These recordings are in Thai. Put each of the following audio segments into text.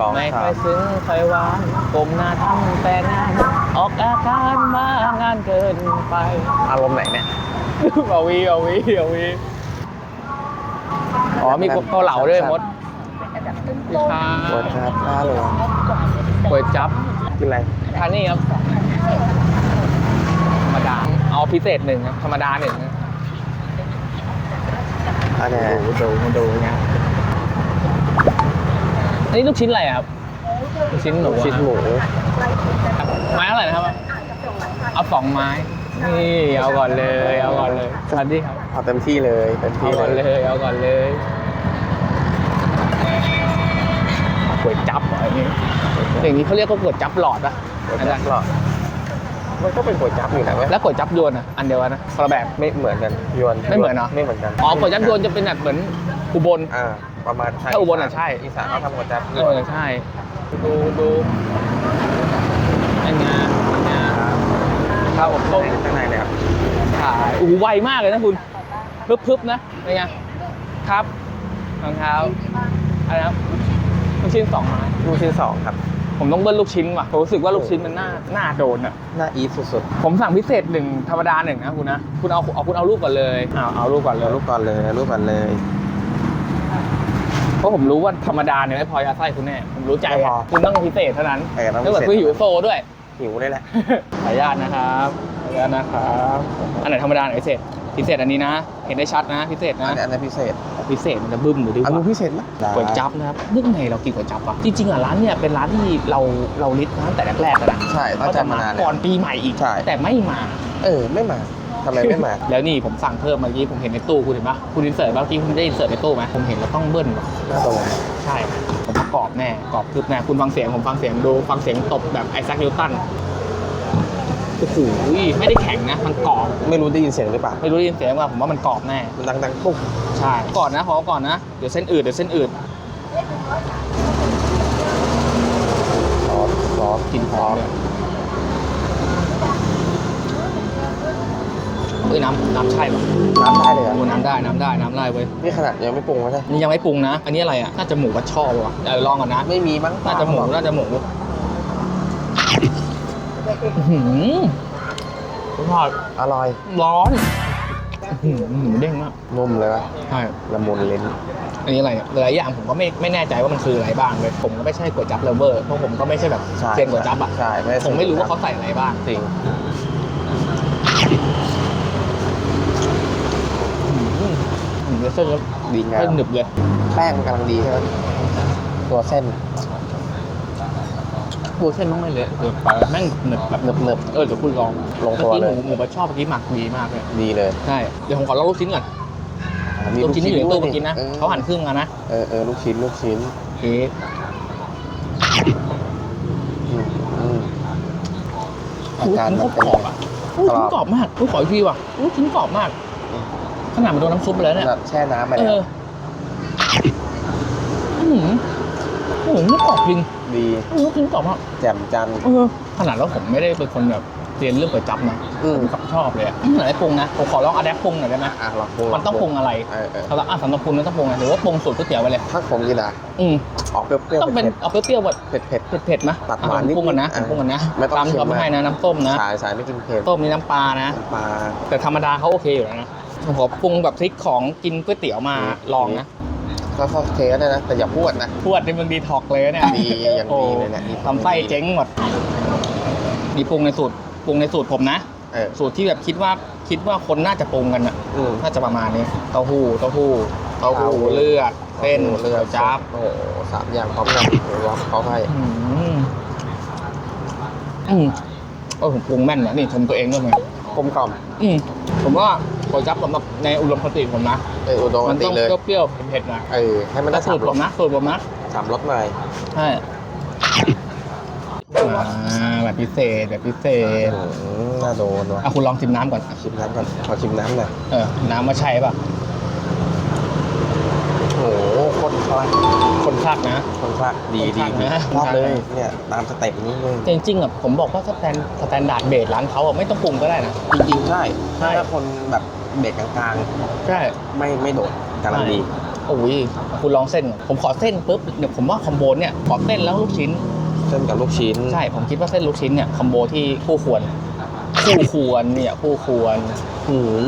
สองไม่สาค่อยมซึ้งค่อยหวานกลมหน้าทำแต่งานออกอาการมางานเกินไป อารมณ์ไหนเนี่ยเอาวีเอาวีเอาวีอ๋อมีเกาเหลาด้วยมดพี่ชาสวัสดีครับห้าโลก๋วยจับกินอะไรทานนี่ครับธรรมดาเอาพิเศษหนึ่งครับธรรมดาหนึ่งนะอันนี้ดูดูมาดูไง อันนี้ลูกชิ้นอะไรอะครับ ลูกชิ้นหนูลูกชิ้นหมูไม้เท่าไหร่นะครับเอาสองไม้ นี่เอาก่อนเลย เอาก่อนเลยสวัสดีครับ เอาเต็มที่เลยเต็มเอาที่ก่อนเลเลยยเอาก่อนเลยก๋วยจับเหรออันนี้อย่างนี้เขาเรียกว่าก๋วยจับหลอดปะก๋วยจั๊บหรอ มันก็เป็นก๋วยจั๊บอยู่นะเว้ยแล้วก๋วยจับยวนอะอันเดียวกันนะคนละแบบ ไม่เหมือนกันยวนไม่เหมือนเหรอไม่เหมือนกันอ๋อก๋วยจับยวนจะเป็นแบบเหมือนอุบล อ่าประมาณถ้าอุบลอะใช่ อีสานเขาทำก๋วยจั๊บเออใช่ดูดูอันเนี้ยอันเนี้ยข้าวอบต้มข้างในเนี่ยครับขายอู้หูไวมากเลยนะคุณพึบพึบๆนะเป็นไงครับรองเท้าอะไรนะครับลูกชิ้นสองไม้ ลูกชิ้นสองครับ ผมต้องเบิ้ลลูกชิ้นว่ะผมรู้สึกว่าลูกชิ้นมันน่าน่าโดนอะ หน้าอีทสุดผมสั่งพิเศษหนึ่งธรรมดาหนึ่งนะคุณนะ คุณเอาเอาคุณเอาลูกก่อนเลยเอาเอาลูกก่อนๆเลยเอาลูกก่อนเลยเอาลูกก่อนเลย เพราะผมรู้ว่าธรรมดาเนี่ยไม่พอยาไส้คุณแน่ผมรู้ใจไม่พออะคุณต้องพิเศษเท่านั้นเออต้องถ้าเกิดพิเศษคุณหิวโซด้วย หิวได้แหละ ขออนุญาตนะครับขออนุญาตนะครับ อันไหนธรรมดาอันไหนพิเศษ พิเศษอันนี้นะ เห็นได้ชัดนะ พิเศษอันะ นนี้อันนี้พิเศษ พิเศษมันจะบึ้มหรือดีอันกนี้ว่า พิเศษไหมก๋วยจั๊บนะครับนึกไงเรากินก๋วยจั๊บอะจริงๆอะร้านเนี่ยเป็นร้านที่เราเราลิสต์มาตั้งแต่แรกๆแล้วนะใช่ตั้งใจมานานแล้ว ก่อนปีใหม่อีก ใช่ แต่ไม่มา เออ ไม่มาทำไมไม่มา แล้วนี่ผมสั่งเพิ่มเมื่อกี้ผมเห็นในตู้คุณเห็นปะคุณอินเสิร์ตเมื่อกี้คุณได้อินเสิร์ตในตู้ไหมผมเห็นแล้วต้องเบิ้ลว่ะหน้าตรงใช่ ผมประกอบแน่กรอบทึบแน่คุณฟังเสียงผมฟังเสียงดูฟังเสียงตบแบบไอแซคนิวตัน โอ้โหไม่ได้แข็งนะ มันกรอบ ไม่รู้ได้ยินเสียงหรือเปล่าไม่รู้ได้ยินเสียงว่าผมว่ามันกรอบแน่ มันดังๆปุ๊บใช่ ก่อนนะขอก่อนนะ เดี๋ยวเส้นอืดเดี๋ยวเส้นอืดซอสซอสกินหอมเลยเอ้ยน้ำน้ำใช่ป่ะน้ำได้เลยเหรโอ้อะน้ำได้น้ำได้น้ำได้เว้ย นี่ขนาดยังไม่ปรุงนะใช่นี่ยังไม่ปรุงนะ อันนี้อะไรอะ น่าจะหมูบัดช่อป่ะวะเดี๋ยวลองก่อนนะ ไม่มีมั้งน่าจะหมูน่าจะหมูอื้อ หืมทอดอร่อย ร้อนอื้อหือหมูเด้งมาก นุ่มเลยวะใช่ ละมุนลิ้น อันนี้อะไรเนี่ยหลายอย่างผมก็ไม่ไม่แน่ใจว่ามันคืออะไรบ้างเลย ผมก็ไม่ใช่ก๋วยจั๊บเลเวอร์ เพราะผมก็ไม่ใช่แบบใช่เซียนก๋วยจั๊บอะใช่ไม่ผมไม่รู้ว่าเขาใส่อะไรบ้าง จริง อืมอืมแล้วเส้นก็ดีงาม เส้นหนึบเลย แป้งมันกำลังดีใช่ไหมตัวเส้น โอ้เส้นต้องไม่เละเกินไปแม่งหนึบแบบหนึบหนึบเออเดี๋ยวคุณลองลงตัวมื่อกี้เลยหมูหมูบัดชอบเมื่อกี้หมักดีมากเลยๆดีเลยใช่เดี๋ยวผมขอลองลูกชิ้นก่อนอ่ามีลูกชิ้นที่อยู่ในตู้ด้วเมื่อกี้นะออเขาหั่นครึ่งมานะเออเออลูกชิ้นลูกชิ้นโอเคอืมอืมอาอุ้ยการชิ้นมันเขาเป็นกรอบอะอุ้ยกรอบชิ้นกรอบมากอุ้ยขออีกทีว่ะอุ้ยชิ้นกรอบมากอืมขนาดมันโดนน้ำซุปไปแล้วเนี่ยแบบแช่น้ำไปเอแล้วออืมโอ้โหนี่กรอบจริง ดีอือชิ้นกรอบมากแจ่มจันเออขนาดแล้วผมไม่ได้เป็นคนแบบเรียนเรื่องก๋วยจั๊บนะอืมผมกลับชอบเลยอะอืมไหนปรุงนะผมขอลองอะแดปปรุงหน่อยได้ไหมอะลองปรุงมันต้องปรุงอะไรเออเออสำหรับอะสำหรับคุณมันต้องปรุงอะไรหรือว่าปรุงสูตรก๋วยเตี๋ยวไปเลย ถ้าผมกินอะอืมออกเปรี้ยวต้องเป็นๆเอาเปรี้ยวๆแบบเผ็ดๆเผ็ดเผ็ดๆนะตัดหวานอะผมปรุงกันนะนิดนึงผมปรุงกันนะไม่ต้องตามที่เขาเค็มมาก ให้นะน้ำส้มนะ สายสายไม่กินเผ็ดต้มมีน้ำปลานะน้ำปลา แต่ธรรมดาเขาโอเคอยู่แล้วนะผมขอปรุงแบบทริคของกินก๋วยเตี๋ยวมาอืมลองนะ ก็โอเคก็ได้นะ แต่อย่าพูดนะพวดในเมืองดีท็อกเลยเนี่ยดีอย่างดีเลยเนี่ยโอ้ดี ทำไส้เจ๊งหมดมีปรุงในสูตรปรุงในสูตรผมนะ เออสูตรที่แบบคิดว่าคิดว่าคนน่าจะปรุงกันอะ อืม น่าจะประมาณนี้เต้าหู้เต้าหู้เต้าหู้เต้าหู้เลือดเส้นเลือดจับโอ้โหสามอย่างพร้อมกันเดี๋ยววอเขาให้อืมอืมเออผมปรุงแม่นนะนี่ชมตัวเองด้วยไงกลมกล่อม อืมผมว่า ก๋วยจั๊บสำหรับในอุดมคติผมนะเอออุดมมันติต้องเลยเปรี้ยวๆเผ็ดๆนะเออให้มันได้แต่สูตรผมนะสูตรผมนะสามรสหน่อยใช่อ่าแบบพิเศษแบบพิเศษอืมน่าโดนว่ะอะคุณลองชิมน้ำก่อน ชิมน้ำก่อนขอชิมน้ำหน่อยเออ น้ำมาใช่ป่ะโอ้โหคนคลักคนคลักนะ คนคลักดีคนคดีลั่งดีนะชอบเลยคนคลั่งเนี่ยตามสเต็ปนี้เลยแต่จริงๆอะผมบอกว่าสแตนสแตนดาร์ดเบสร้านเขาอะไม่ต้องปรุงก็ได้นะ จริงๆใช่ใช่ ถ้าคนแบบ เบรกกลางใช่ๆไม่ไม่โดดกำลังดีโอ้ยคุณลองเส้นก่อนผมขอเส้นปุ๊บเดี๋ยวผมว่าคอมโบเนี่ยขอเส้นแล้วลูกชิ้น เส้นกับลูกชิ้นใช่ ผมคิดว่าเส้นลูกชิ้นเนี่ยคอมโบที่คู่ควร คู่ควรเนี่ยคู่ควรหืม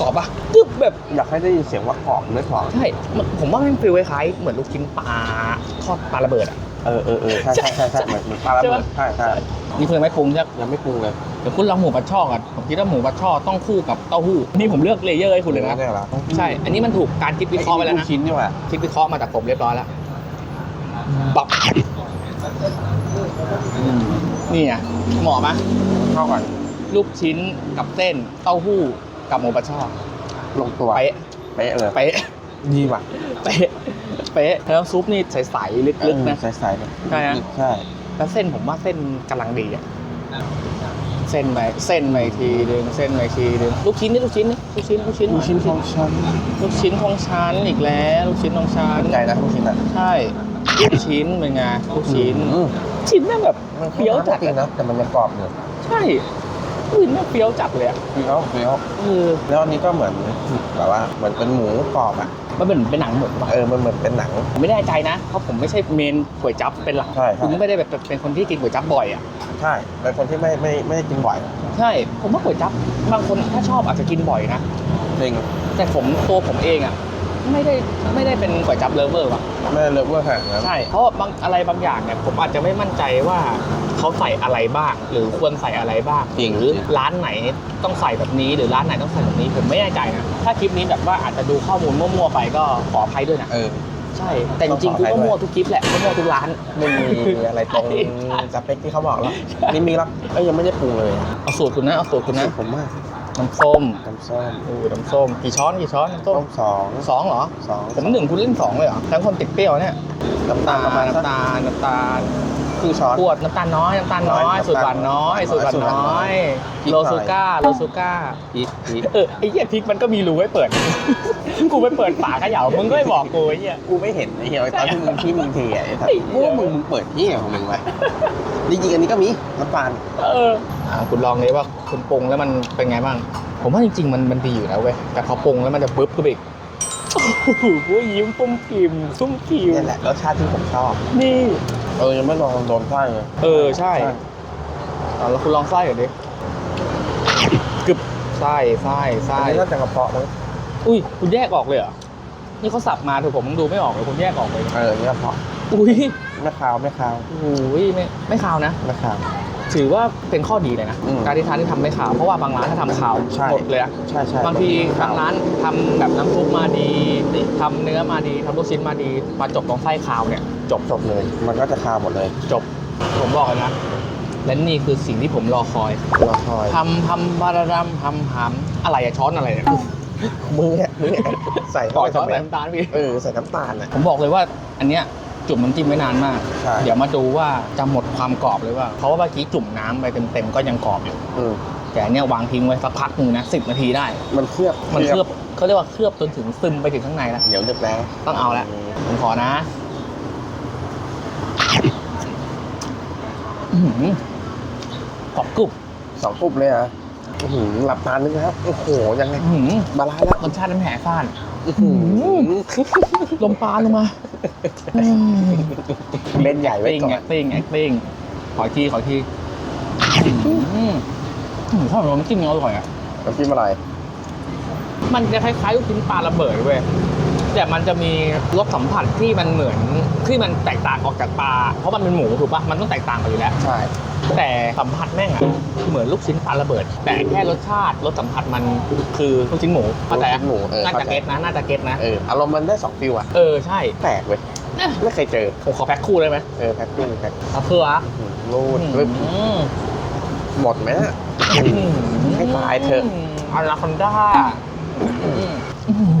กรอบปะกึบแบบ อยากให้ได้ยินเสียงว่ากรอบไม่กรอบใช่มันผมว่ามันฟีลคล้ายๆเหมือนลูกชิ้นปลาทอดปลาระเบิดอะ เออเออเออใช่ใช่ใช่ใช่เหมือนเหมือนปลาระเบิดใช่ใช่ปะใช่นี่คือไม่ปรุงใช่ปะยังไม่ปรุงเลยเดี๋ยวคุณลองหมูปลาช่อก่อนผมคิดว่าหมูปลาช่อต้องคู่กับเต้าหู้นี่ผมเลือกเลเยอร์ให้คุณเลยนะได้เหรอใช่ อันนี้มันถูกการคิดวิเคราะห์ไว้แล้วลูนะกชิ้นนี่หว่าคิดวิเคราะห์มาจากผมเรียบร้อยแล้วบับนี่ไงเหมาะไหมเข้าก่อนลูกชิ้นกับเส้นเต้าหู้กับหมูปลาช่อลงตัวเป๊ะเป๊ะเลยเป๊ะดีว่ะ เป๊ะ เป๊ะแล้วซุปนี่ใสๆลึกๆนะใสๆเลยใช่ฮะใช่แล้วเส้นผมว่าเส้นกำลังดีอะเส้นไปเส้นไปทีนึงเส้นไปทีนึงลูกชิ้นนี่ลูกชิ้นนี่ลูกชิ้นลูกชิ้นลูกชิ้นของฉันลูกชิ้นของฉันอีกแล้วลูกชิ้นของฉันใจนะลูกชิ้นอะใช่ลูกชิ้นเป็นไงลูกชิ้นอืมชิ้นแม่งแบบมันเปรี้ยวจัดจริงอะนะแต่มันยังกรอบอยู่ใช่อุ้ยแม่งเปรี้ยวจัดเลยอะเปรี้ยวเปรี้ยวเออแล้วอันนี้ก็เหมือนแบบว่าเหมือนเป็นหมูกรอบอะ มันเป็นเป็นหนังหมูป่ะเออมันเหมือนเป็นหนัง ผมไม่แน่ใจนะเพราะผมไม่ใช่เมนก๋วยจั๊บเป็นหลักใช่ใช่ คุณไม่ได้แบบเป็นคนที่กินก๋วยจั๊บบ่อยอะใช่เป็นคนที่ไม่ไม่ไม่ได้กินบ่อยใช่ผมว่าก๋วยจั๊บบางคนถ้าชอบอาจจะกินบ่อยนะ จริงแต่ผมตัวผมเองอะ ไม่ได้ไม่ได้เป็นก๋วยจั๊บเลฟเวอร์ว่ะ ไม่ได้เลิฟเวอร์ขนาดนั้นใช่ เพราะว่าบางอะไรบางอย่างเนี่ยผมอาจจะไม่มั่นใจว่าเขาใส่อะไรบ้าง หรือควรใส่อะไรบ้างจริงหรือร้านไหนต้องใส่แบบนี้ หรือร้านไหนต้องใส่แบบนี้ผมไม่แน่ใจนะถ้าคลิปนี้แบบว่าอาจจะดูข้อมูลมั่วๆไปก็ขออภัยด้วยนะเออ ใช่ แต่จริงๆกูก็มั่วทุกคลิปแหละก็มั่วทุกร้าน ไม่มีอะไรตรงสเปคที่เขาบอกแล้วนี่มีแล้วเอ้ยยังไม่ได้ปรุงเลยเอาสูตรคุณนะเอาสูตรคุณนะ ผมมาก น้ำส้มน้ำส้มโอ้น้ำส้มกี่ช้อนกี่ช้อนน้ำส้ต้มมสองสองเหรอ สองผมหนึ่งคุณเล่นสองเลยเหรอทั้งคนติดเปรี้ยวเนี่ยน้ำตาลประมาณสักน้ำตาลน้ำตาลครึ่งช้อน ขวดน้ำตาลน้อยน้ำตาลน้อยน้อยสูตรหวานน้อยน้อยสูตรหวานสูตรหวานน้น้ออยยพริกโลหน่อยซูก้าโลซูก้าพริกพริกเออไอ้เหี้ยพริกมันก็มีรูไว้เปิด กูไปเปิดฝาเขย่ามึงก็ไม่บอกกูไอ้เหี้ย กูไม่เห็นไอ้เหี้ยตอนที่มึงที่มึงเทอะไอ้สัตไอ้ว์เหี้กูยว่ามึงมึงเปิดที่ของมึงไว้จริงๆอันนี้ก็มีน้ำตาลเออ อ่าคุณลองเลยว่าคุณปรุงแล้วมันเป็นไงบ้าง ผมว่าจริงๆมันมันดีอยู่แล้วเว้ย แต่พอปรุงแล้วมันจะปึ๊บขึ้นไปอีกโอ้โหยิ้มปุ้มกิ่มซุ่มกิ่มนี่แหละรสชาติที่ผมชอบ นี่ เออยังไม่ลองโดนไส้เลยเออใช่เอาแล้วคุณลองไส้ก่อนดิกึบไส้ไส้อัไส้นนี้น่าจะกระเพาะมั้ง อุ้ย คุณแยกออกเลยเหรอ นี่เขาสับมาถูกผมดูไม่ออกเลยคุณแยกออกเลยเออนี่กระเพาะอุ้ยไม่คาวไม่คาวอุ้ยไม่ไม่ขาวนะไม่คาว ถือว่าเป็นข้อดีเลยนะอืมการที่ทานที่ทำไม่ขาว เพราะว่าบางร้านถ้าทำขาวใช่หมดเลยอะใช่ใช่บางทีบางร้านทำแบบน้ำซุปมาดีทำเนื้อมาดีทำลูกชิ้นมาดีมาจบตรงไส้ขาวเนี่ย จบจบเลย มันก็จะคาวหมดเลย จบผมบอกเลยนะและนี่คือสิ่งที่ผมรอคอย รอคอยทำทำบาราดัมทำหามอะไรอะช้อนอะไรเนี่ย มึงเนี่ยมึงเนี่ยใส่ปล่เข้าอยไปช้อนทำไมใส่น้ำตาลพี่ เออใส่น้ำตาลน่ะ ผมบอกเลยว่าอันเนี้ยจุ่มน้ำจิ้มไว้นานมาก ใช่ เดี๋ยวมาดูว่าจะหมดความกรอบหรือว่าเพราะว่าเมื่อกี้จุ่มน้ำไปเต็มๆก็ยังกรอบอยู่ อืมแต่อันเนี้ยวางทิ้งไว้สักพักหนึ่งนะสิบนาทีได้ มันเคลือบมันเคลือบเขาเรียกว่าเคลือบจนถึงซึมไปถึงข้างในแล้ว เหนียวดึกแล้วต้องเอาแล้วผมขอนะอื้อหือกรอบกรุบสองกลุ่มเลยเหรอะ หลับตานึงนะครับ โอ้โห ยังไงอื้อหือบาลานซ์แล้วรสชาติน้ำแหซ่านอื้อหือลมปานลงมาอืมเล่นใหญ่ไว้ติ้งก่อแอนคติ้งแอคติ้งขออีกทีขออีกทีอืมอืมชอบน้ำจิ้มอร่อยอะ น้ำจิ้มอะไร มันจะคล้ายๆลูกชิ้นปลาระเบิดเว้ย แต่มันจะมีรสสัมผัสที่มันเหมือนที่มันแตกต่างออกจากปลา เพราะมันเป็นหมูถูกปะมันต้องแตกต่างกันอยู่แล้ว ใช่ แต่สัมผัสแม่งอะเหมือนลูกชิ้นปลาระเบิด แต่แค่รสชาติรสสัมผัสมันคือลูกชิ้นหมูเข้าใจลูกอะชิ้นหมูเออน่าเข้าจะใจ เก็ตนะน่าจะเก็ตนะ เอออารมณ์มันได้สองฟิลอะเออใช่ แปลกเว้ยเอ๊ะ ไม่เคยเจอผมขอแพ็คคู่ได้ไหมเออแพ็คกิ้งแพ็คเอาเพื่ออะรูดปึ๊บหมดไหมอะให้ตายเถอะอาราคอนด้าอืม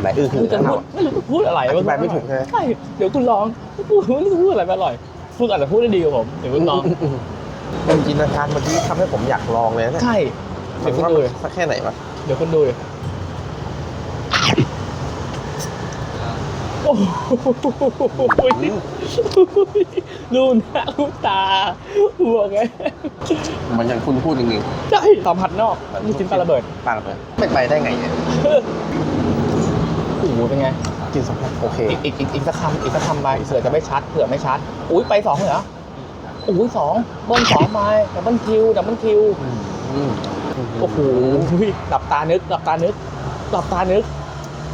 ไหนอื้อหืไม่อรู้จะนะพูดไม่รู้จะพูดอะไรอธิบายไม่ถูกใช่ไหมใช่เดี๋ยวคุณลองพูดไม่รู้จะพูดอะไรไปอร่อยคุณอาจจะพูดได้ดีกว่าผมเดี๋ยวคุณลองมันจินตนาการเมื่อกี้ทำให้ผมอยากลองเลยนะเนี่ยใช่มัเดี๋ยนวคุณว่าดูมันสักแค่ไหนวะเดี๋ยวคุณดูดิโอ้โหดูหน้าดูตาหัวไงมันยังคุณพูดจริงใช่สัมผัสนอกๆลูกชิ้นปลาระเบิดปลาระเบิดไม่ไปได้ไงเนี่ย โอ้โหเป็นไงกลินสัมผัสโอเคอีกอีกอีกอีกสักคำอีกสักคำไปเผื่อจะไม่ชัดเผื่อไม่ชัด อุ้ยไปสองเลยเหรออุ้ยสองเบิ้ลสองไปดับเบิลคิวดับเบิลคิวอืมโอ้โหหลับตานึกหลับตานึกหลับตานึก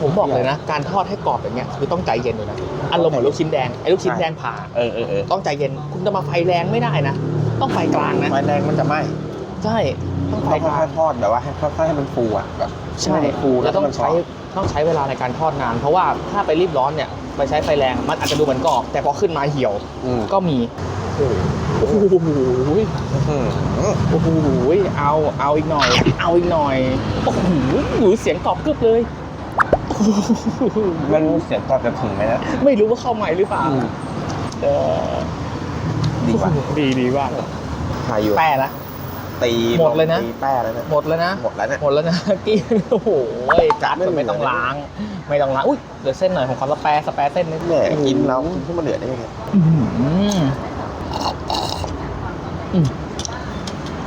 ผมบอกเลยนะ การทอดให้กรอบอย่างเงี้ยคือต้องใจเย็นเลยนะอารมณ์เหมือนลูกชิ้นแดงไอ้ลูกชิ้นแดงผ่าเออเออเออต้องใจเย็นคุณจะมาไฟแรงไม่ได้นะ ต้องไฟกลางนะไฟแรงมันจะไหม้ใช่ ต้องไฟต้องกลาค่องยๆทอดแบบว่าให้ค่อยๆให้มันฟูอะแบบใช่ให้มันฟูแล้วต้องมันกรใช้อบต้องใช้เวลาในการทอดนาน เพราะว่าถ้าไปรีบร้อนเนี่ยไปใช้ไฟแรงมันอาจจะดูเหมือนกรอบ แต่พอขึ้นมาเหี่ยวอืมก็มีโอ้โหอืมโอ้โหเอาเอาอีกหน่อย เอาอีกหน่อยโอ้โหหนูเสียงกรอบกรึบเลยมันเสียงตอบจะถึงไหมนะไม่รู้ว่าเข้าใหม่หรือเปล่าอืมเออดีกว่าดีดีว่าถ่ายอยู่แป้นะ ตีหมดเลยนะ ตีแป้แล้วนะหมดแล้วนะ หมดแล้วเนี่ย หมดแล้วนะกี้โอ้โหจัดไม่เหลือไม่ต้องล้าง ไม่ต้องล้าง อุ้ยเหลือเส้นหน่อยของความสแปรสแปรเส้นนิดแหมกินแล้วที่มันเหลือได้ยังไงอื้อหืออืม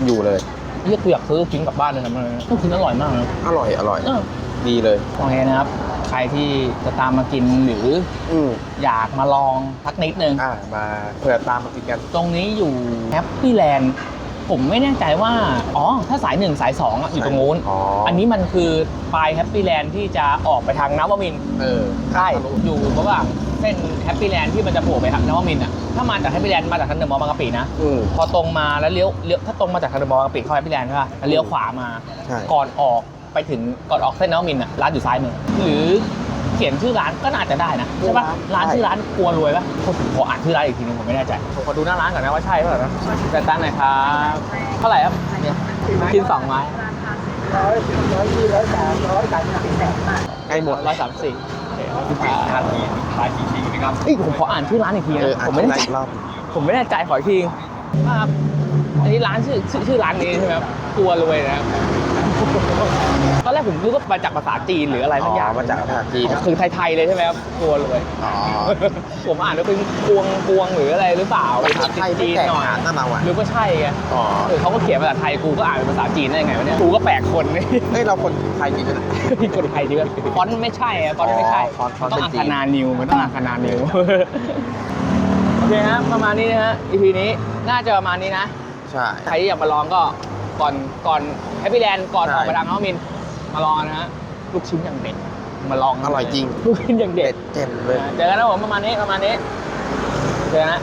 อยู่เลยเรียกกูอยากซื้อลูกชิ้นกลับบ้านเลยนะมันลูกชิ้นอร่อยมากนะอร่อยอร่อยเออดีเลยโอเคนะครับ ใครที่จะตามมากินหรืออืมอยากมาลองสักนิดนึงอ่ามาเผื่อตามมากินกัน ตรงนี้อยู่แฮปปี้แลนด์ ผมไม่แน่ใจว่า อ๋อ ถ้าสายหนึ่งสายสองอะอยู่ตรงนู้น อ๋ออัอันนี้มันคือปลายแฮปปี้แลนด์ที่จะออกไปทางนวมินทร์เออใช่อยู่ระหว่างเส้นแฮปปี้แลนด์ที่มันจะโผล่ไปทางนวมินทร์อะถ้ามาจากแฮปปี้แลนด์มาจากทางเดอะมอลล์บางกะปินะ อืม พอตรงมาแล้วเลี้ยวเลี้ยวถ้าตรงมาจากทางเดอะมอลล์บางกะปิเข้าแฮปปี้แลนด์ใช่ป่ะแล้วเลี้ยวขวามา ใช่ ก่อนออกไปถึงก่อนออกเส้นนวมินทร์อะร้านอยู่ซ้ายมือหรือเขียนชื่อร้านก็น่าจะได้นะใช่ป่ะร้านชื่อร้านครัวรวยป่ะผมขออ่านชื่อร้านอีกทีนึงผมไม่แน่ใจผมขอดูหน้าร้านก่อนนะว่าใช่เปล่านะแต่ตั้งหน่อยครับเท่าไหร่ครับเนี่ยกินสองไม้ใกล้หมดร้อยสามสี่ขายทีขายทีทีนะครับเอ้ยผมขออ่านชื่อร้านอีกทีเออนะอะผมไม่แน่ใจอีกรอบผมไม่แน่ใจขออีกทีครับอันนี้ร้านชื่อชื่อชื่อร้านนี้ใช่ไหมครับครัวรวยนะครับ ตอนแรกผมรู้ว่ามาจากภาษาจีนหรืออะไรสักอย่างอ๋อมาจากภาษาจีนคือไทยๆเลยใช่ไหมครับครัวรวยอ๋อผมอ่านว่าเป็นกวงกวงหรืออะไรหรือเปล่าภาษาไทยไม่จีนแตกหน่อยต่างกันเราอะหรือว่าใช่ไงอ๋อเออเขาก็เขียนภาษาไทยกูก็อ่านเป็นภาษาจีนได้ยังไงวะเนี่ยกูก็แปลกคนนี่เฮ้ยเราคนไทยจริงนะคนไทยดีกว่าฟอนต์มันไม่ใช่อะฟอนต์มันไม่ใช่อ๋อฟอนต์ฟอนต์ต้องเป็นอ่านจีนคนานิวมันต้องอ่านคนานิวโอเคฮะประมาณนี้นะฮะ EP นี้น่าจะประมาณนี้นะใช่ใครที่อยากมาลองก็ ก่อนก่อนแฮปปี้แลนด์ก่อนใช่ออกไปทางน้องมิน มาลองนะฮะลูกชิ้นอย่างเด็ดมาลองอร่อยจริง ลูกชิ้นอย่างเด็ดเจ็บเลยเจอกันนะผมประมาณนี้ประมาณนี้เจอกันนะ